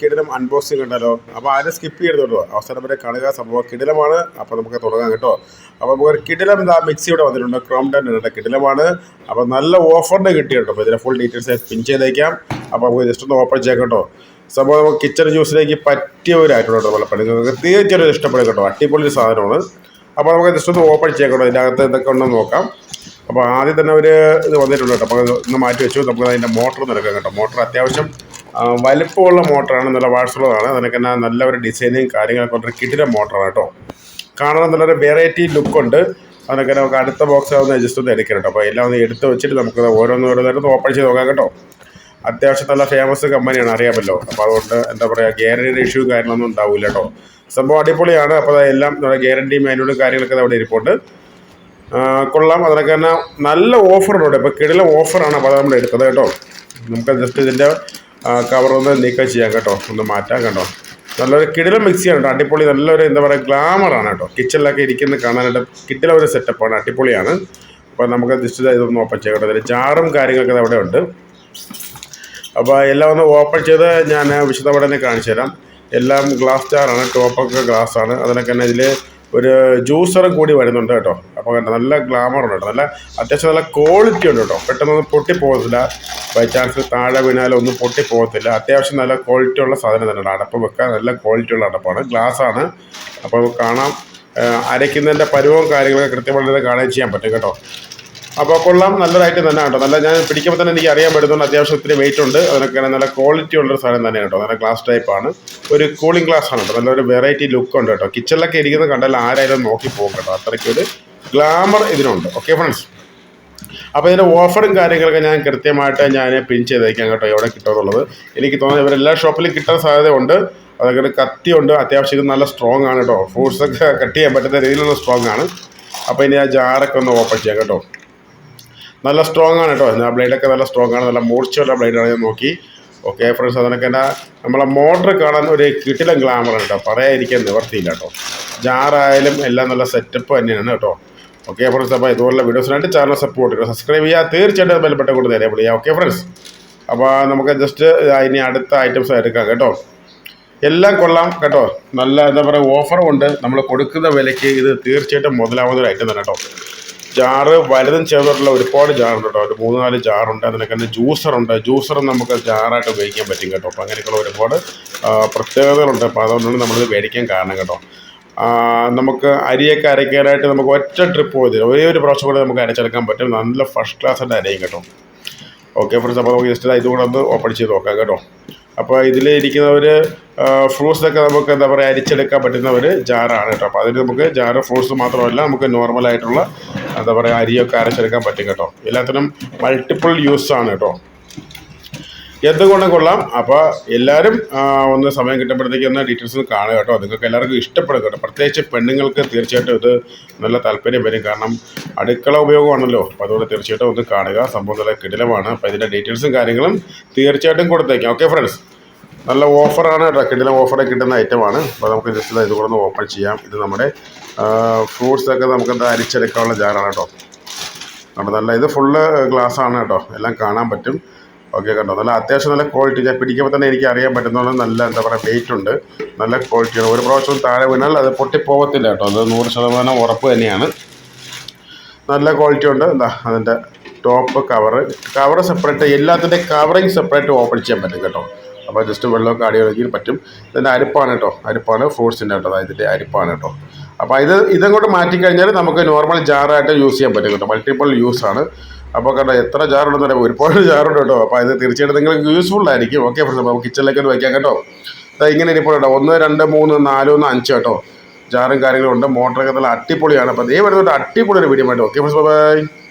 കിടിലം അൺബോക്സിങ് ഉണ്ടല്ലോ. അപ്പോൾ ആരും സ്കിപ്പ് ചെയ്ത് കേട്ടോ അവസാനം വരെ കാണുക. സംഭവം കിടിലമാണ്. അപ്പോൾ നമുക്ക് തുടങ്ങാം കേട്ടോ. അപ്പോൾ നമുക്ക് കിടിലം ഇതാ മിക്സി ഇവിടെ വന്നിട്ടുണ്ട്. ക്രോം ടെൻ ഉണ്ട് കിടിലമാണ്. അപ്പോൾ നല്ല ഓഫറിന്റെ കിട്ടിയിട്ടോ അപ്പോൾ ഇതിന്റെ ഫുൾ ഡീറ്റെയിൽസ് പിൻ ചെയ്തേക്കാം. അപ്പോൾ നമുക്ക് ജസ്റ്റ് ഒന്ന് ഓപ്പൺ ചെയ്യാം കേട്ടോ. സംഭവം നമുക്ക് കിച്ചൺ ജ്യൂസിലേക്ക് പറ്റിയ ഒരു ആയിട്ടുണ്ട് കേട്ടോ നമ്മളെ നിങ്ങൾക്ക് തീർച്ചയായിട്ടും ഇഷ്ടപ്പെടും കേട്ടോ. അടിപൊളി സാധനമാണ്. അപ്പോൾ നമുക്ക് ജസ്റ്റ് ഒന്ന് ഓപ്പൺ ചെയ്യാം കേട്ടോ. ഇതിന്റെ അകത്ത് എന്തൊക്കെ ഉണ്ടെന്ന് നോക്കാം. അപ്പോൾ ആദ്യം തന്നെ ഒരു ഇത് വന്നിട്ടുണ്ട് കേട്ടോ. അപ്പോൾ ഒന്ന് മാറ്റി വെച്ചു. നമുക്ക് അതിന്റെ മോട്ടർ നിരക്കാം കേട്ടോ. മോട്ടർ അത്യാവശ്യം വലിപ്പമുള്ള മോട്ടറാണ് നല്ല വാഴ്സുള്ളതാണ്. അതിനൊക്കെ നല്ല ഒരു ഡിസൈനും കാര്യങ്ങളൊക്കെ ഉണ്ട് കിട്ടിയ മോട്ടറാണ് കേട്ടോ. കാണാൻ നല്ലൊരു വെറൈറ്റി ലുക്കുണ്ട് അതിനൊക്കെ നമുക്ക് അടുത്ത ബോക്സ് ഒന്ന് അഡ്ജസ്റ്റ് ഒന്ന് എടുക്കണം കേട്ടോ അപ്പോൾ എല്ലാം ഒന്ന് എടുത്ത് വെച്ചിട്ട് നമുക്ക് ഓരോന്ന് ഓരോന്നായിട്ട് ഓപ്പൺ ചെയ്ത് നോക്കാം കേട്ടോ. അത്യാവശ്യം നല്ല ഫേമസ് കമ്പനിയാണ് അറിയാമല്ലോ. അപ്പോൾ അതുകൊണ്ട് എന്താ പറയുക ഗ്യാരണ്ടിയുടെ ഇഷ്യൂ കാര്യങ്ങളൊന്നും ഉണ്ടാവില്ല കേട്ടോ. സംഭവം അടിപൊളിയാണ്. അപ്പോൾ എല്ലാം നമ്മുടെ ഗ്യാരണ്ടി മാനുവലും കാര്യങ്ങളൊക്കെ അവിടെ ഇരിപ്പുണ്ട്. കൊള്ളാം. അതിനൊക്കെ തന്നെ നല്ല ഓഫറുണ്ട് ഇപ്പോൾ കിടിലെ ഓഫറാണ് അപ്പോൾ നമ്മൾ എടുത്തത് കേട്ടോ. നമുക്ക് ജസ്റ്റ് ഇതിന്റെ കവർ ഒന്ന് നീക്കം ചെയ്യാം കേട്ടോ. ഒന്ന് മാറ്റാം കേട്ടോ നല്ലൊരു കിടില മിക്സിയാണ് കേട്ടോ. അടിപൊളി നല്ലൊരു എന്താ പറയുക ഗ്ലാമറാണ് കേട്ടോ. കിച്ചണിലൊക്കെ ഇരിക്കുന്ന കാണാനായിട്ട് കിടില ഒരു സെറ്റപ്പാണ് അടിപൊളിയാണ്. അപ്പോൾ നമുക്ക് ജസ്റ്റ് ഇതൊന്ന് ഓപ്പൺ ചെയ്യാം കേട്ടോ. അതിൽ ജാറും കാര്യങ്ങളൊക്കെ അവിടെ ഉണ്ട്. അപ്പോൾ എല്ലാം ഒന്ന് ഓപ്പൺ ചെയ്ത് ഞാൻ വിശദമായിട്ട് തന്നെ കാണിച്ചു തരാം എല്ലാം ഗ്ലാസ് ജാറാണ് ടോപ്പൊക്കെ ഗ്ലാസ് ആണ്. അതിനൊക്കെ തന്നെ ഇതിൽ ഒരു ജ്യൂസറും കൂടി വരുന്നുണ്ട് കേട്ടോ. അപ്പോൾ നല്ല ഗ്ലാമർ ഉണ്ട് കേട്ടോ. നല്ല അത്യാവശ്യം നല്ല ക്വാളിറ്റി ഉണ്ട് കേട്ടോ. പെട്ടെന്നൊന്നും പൊട്ടിപ്പോകത്തില്ല. ബൈ ചാൻസ് താഴെ വീണാലും ഒന്നും പൊട്ടിപ്പോകത്തില്ല. അത്യാവശ്യം നല്ല ക്വാളിറ്റി ഉള്ള സാധനം തന്നെയാണ് അടപ്പ് വെക്കാൻ നല്ല ക്വാളിറ്റി ഉള്ള അടപ്പാണ്. ഗ്ലാസ് ആണ്. അപ്പോൾ കാണാം. അരയ്ക്കുന്നതിന്റെ പരുവവും കാര്യങ്ങളൊക്കെ കൃത്യമായിട്ട് കാണാൻ ചെയ്യാൻ പറ്റും കേട്ടോ. അപ്പോൾ കൊള്ളാം നല്ലതായിട്ട് തന്നെ കേട്ടോ. നല്ല ഞാൻ പിടിക്കുമ്പോൾ തന്നെ എനിക്ക് അറിയാൻ പറ്റുന്നുണ്ട്. അത്യാവശ്യം ഒത്തിരി വെയിറ്റ് ഉണ്ട്. അതിനൊക്കെ നല്ല ക്വാളിറ്റി ഉള്ളൊരു സാധനം തന്നെ കേട്ടോ. നല്ല ഗ്ലാസ് ടൈപ്പാണ് ഒരു കൂളിംഗ് ഗ്ലാസ് ആണ് കേട്ടോ. നല്ലൊരു വെറൈറ്റി ലുക്ക് ഉണ്ട് കേട്ടോ. കിച്ചണിലൊക്കെ ഇരിക്കുന്നത് കണ്ടാൽ ആരായാലും നോക്കി പോകും കേട്ടോ. അത്രയ്ക്ക് ഒരു ഗ്ലാമർ ഇതിനുണ്ട്. ഓക്കെ ഫ്രണ്ട്സ് അപ്പോൾ ഇതിന്റെ ഓഫറും കാര്യങ്ങളൊക്കെ ഞാൻ കൃത്യമായിട്ട് ഞാൻ പിൻ ചെയ്തേക്കാം കേട്ടോ. എവിടെ കിട്ടുമെന്നുള്ളത്. എനിക്ക് തോന്നുന്നത് ഇവരെല്ലാ ഷോപ്പിലും കിട്ടാൻ സാധ്യതയുണ്ട്. അതൊക്കെ കത്തിയുണ്ട്. അത്യാവശ്യം നല്ല സ്ട്രോങ് ആണ് കേട്ടോ. ഫ്രൂട്ട്സ് ഒക്കെ കട്ട് ചെയ്യാൻ പറ്റുന്ന രീതിയിലുള്ള സ്ട്രോങ് ആണ്. അപ്പോൾ ഇനി ആ ജാറൊക്കെ ഒന്ന് ഓപ്പൺ ചെയ്യാം കേട്ടോ. നല്ല സ്ട്രോങ് ആണ് കേട്ടോ ആ ബ്ലേഡൊക്കെ നല്ല സ്ട്രോങ് ആണ്. നല്ല മൂർച്ചയുള്ള ബ്ലേഡാണ് ഞാൻ നോക്കി. ഓക്കെ ഫ്രണ്ട്സ് അതിനൊക്കെ തന്നെ നമ്മളെ മോട്ടർ കാണാൻ ഒരു കിട്ടിലും ഗ്ലാമർ കേട്ടോ പറയാതിരിക്കാൻ നിവർത്തിയില്ല കേട്ടോ ജാറായാലും എല്ലാം നല്ല സെറ്റപ്പ് തന്നെയാണ് കേട്ടോ ഓക്കെ ഫ്രണ്ട്സ് അപ്പോൾ ഇതുപോലുള്ള വീഡിയോസിനായിട്ട് ചാനൽ സപ്പോർട്ട് ചെയ്യുക സബ്സ്ക്രൈബ് ചെയ്യുക തീർച്ചയായിട്ടും ബെൽബട്ട കൊണ്ട് നേരെ വിളിക്കുക ഓക്കെ ഫ്രണ്ട്സ് അപ്പോൾ നമുക്ക് ജസ്റ്റ് ഇനി അടുത്ത ഐറ്റംസ് എടുക്കാം കേട്ടോ. എല്ലാം കൊള്ളാം കേട്ടോ. നല്ല എന്താ പറയുക ഓഫറും ഉണ്ട്. നമ്മൾ കൊടുക്കുന്ന വിലയ്ക്ക് ഇത് തീർച്ചയായിട്ടും മുതലാവുന്ന ഒരു ഐറ്റം തന്നെ കേട്ടോ ജാറ് വലുതും ചെറുതായിട്ടുള്ള ഒരുപാട് ജാറുണ്ട് കേട്ടോ ഒരു മൂന്ന് നാല് ജാറുണ്ട് അതിനൊക്കെ തന്നെ ജ്യൂസറുണ്ട്. ജ്യൂസറും നമുക്ക് ജാറായിട്ട് ഉപയോഗിക്കാൻ പറ്റും കേട്ടോ. അപ്പോൾ അങ്ങനെയൊക്കെയുള്ള ഒരുപാട് പ്രത്യേകതകളുണ്ട്. അപ്പോൾ അതുകൊണ്ടാണ് നമ്മളിത് മേടിക്കാൻ കാരണം കേട്ടോ. നമുക്ക് അരിയൊക്കെ അരയ്ക്കാനായിട്ട് നമുക്ക് ഒറ്റ ട്രിപ്പ് പോയി ഒരേ ഒരു പ്രാവശ്യം കൂടെ നമുക്ക് അരച്ചെടുക്കാൻ പറ്റും. നല്ല ഫസ്റ്റ് ക്ലാസ്സിന്റെ അരയും കേട്ടോ. ഓക്കെ ഫ്രണ്ട്സ് അപ്പോൾ നമുക്ക് ജസ്റ്റ് ഇതുകൂടെ ഒന്ന് ഓപ്പൺ ചെയ്ത് നോക്കാം കേട്ടോ. അപ്പോൾ ഇതിൽ ഇരിക്കുന്നവർ ഫ്രൂട്ട്സൊക്കെ നമുക്ക് എന്താ പറയുക അരിച്ചെടുക്കാൻ പറ്റുന്ന ഒരു ജാറാണ് കേട്ടോ. അപ്പോൾ അതിന് നമുക്ക് ജാറ് ഫ്രൂട്ട്സ് മാത്രമല്ല നമുക്ക് നോർമലായിട്ടുള്ള എന്താ പറയുക അരിയൊക്കെ അരച്ചെടുക്കാൻ പറ്റും കേട്ടോ. എല്ലാത്തിനും മൾട്ടിപ്പിൾ യൂസാണ് കേട്ടോ. എന്തുകൊണ്ടും കൊള്ളാം? അപ്പോൾ എല്ലാവരും ഒന്ന് സമയം കിട്ടുമ്പോഴത്തേക്ക് ഒന്ന് ഡീറ്റെയിൽസ് ഒന്ന് കാണുക കേട്ടോ. നിങ്ങൾക്ക് എല്ലാവർക്കും ഇഷ്ടപ്പെടും കേട്ടോ. പ്രത്യേകിച്ച് പെണ്ണുങ്ങൾക്ക് തീർച്ചയായിട്ടും ഇത് നല്ല താല്പര്യം വരും. കാരണം അടുക്കള ഉപയോഗമാണല്ലോ. അപ്പോൾ അതുകൊണ്ട് തീർച്ചയായിട്ടും ഒന്ന് കാണുക. സംഭവം നല്ല കിടിലമാണ്. അപ്പോൾ ഇതിന്റെ ഡീറ്റെയിൽസും കാര്യങ്ങളും തീർച്ചയായിട്ടും കൊടുത്തേക്കാം. ഓക്കെ ഫ്രണ്ട്സ് നല്ല ഓഫറാണ് കേട്ടോ. കിടിലം ഓഫറെ കിട്ടുന്ന ഐറ്റമാണ് അപ്പോൾ നമുക്ക് ജസ്റ്റ് ഇത് കൂടെ ഒന്ന് ഓപ്പൺ ചെയ്യാം. ഇത് നമ്മുടെ ഫ്രൂട്ട്സൊക്കെ നമുക്ക് എന്താ അരിച്ചെടുക്കാനുള്ള ജാറാണ് കേട്ടോ. അപ്പോൾ നല്ല ഇത് ഫുള്ള് ഗ്ലാസ് ആണ് കേട്ടോ. എല്ലാം കാണാൻ പറ്റും. ഓക്കെ കണ്ടോ. നല്ല അത്യാവശ്യം നല്ല ക്വാളിറ്റി ഞാൻ പിടിക്കുമ്പോൾ തന്നെ എനിക്ക് അറിയാൻ പറ്റുന്നതാണ് നല്ല എന്താ പറയുക വെയിറ്റ് ഉണ്ട്. നല്ല ക്വാളിറ്റിയാണ് ഒരു പ്രാവശ്യം താഴെ വീണാൽ അത് പൊട്ടിപ്പോകത്തില്ല കേട്ടോ. അത് നൂറ് ശതമാനം ഉറപ്പ് തന്നെയാണ്. നല്ല ക്വാളിറ്റി ഉണ്ട്. എന്താ അതിന്റെ ടോപ്പ് കവറ് കവർ സെപ്പറേറ്റ് എല്ലാത്തിന്റെ കവറിങ് സെപ്പറേറ്റ് ഓപ്പൺ ചെയ്യാൻ പറ്റും കേട്ടോ. അപ്പോൾ ജസ്റ്റ് വെള്ളമൊക്കെ അടിയൊഴുകി പറ്റും. ഇതിന്റെ അരിപ്പാണ് കേട്ടോ. അരിപ്പാണ് ഫ്രൂട്ട്സിന്റെ കേട്ടോ. ഇതിന്റെ അരിപ്പാണ് കേട്ടോ. അപ്പോൾ ഇത് ഇതങ്ങോട്ട് മാറ്റിക്കഴിഞ്ഞാൽ നമുക്ക് നോർമൽ ജാറായിട്ട് യൂസ് ചെയ്യാൻ പറ്റും കേട്ടോ. മൾട്ടിപ്പിൾ യൂസാണ് അപ്പോൾ കണ്ടോ എത്ര ജാറുണ്ടെന്ന് പറയാം ഒരുപാട് ജാറുണ്ട് കേട്ടോ. അപ്പോൾ ഇത് തീർച്ചയായിട്ടും നിങ്ങൾക്ക് യൂസ്ഫുൾ ആയിരിക്കും. ഓക്കെ ഫ്രണ്ട്സ് അപ്പോൾ കിച്ചണിലേക്ക് ഒന്ന് വയ്ക്കാം കേട്ടോ. അതായത് ഇങ്ങനെ ഇരിപ്പോൾ കേട്ടോ ഒന്ന് രണ്ട് മൂന്ന് നാല് ഒന്ന് അഞ്ച് കേട്ടോ. ജാറും കാര്യങ്ങളും ഉണ്ട്. മോട്ടറൊക്കെ നല്ല അടിപൊളിയാണ്. അപ്പോൾ ദൈവം അടിപൊളി ഒരു വീഡിയോ ആയിട്ട് ഓക്കെ ഫ്രണ്ട്സ് ബൈ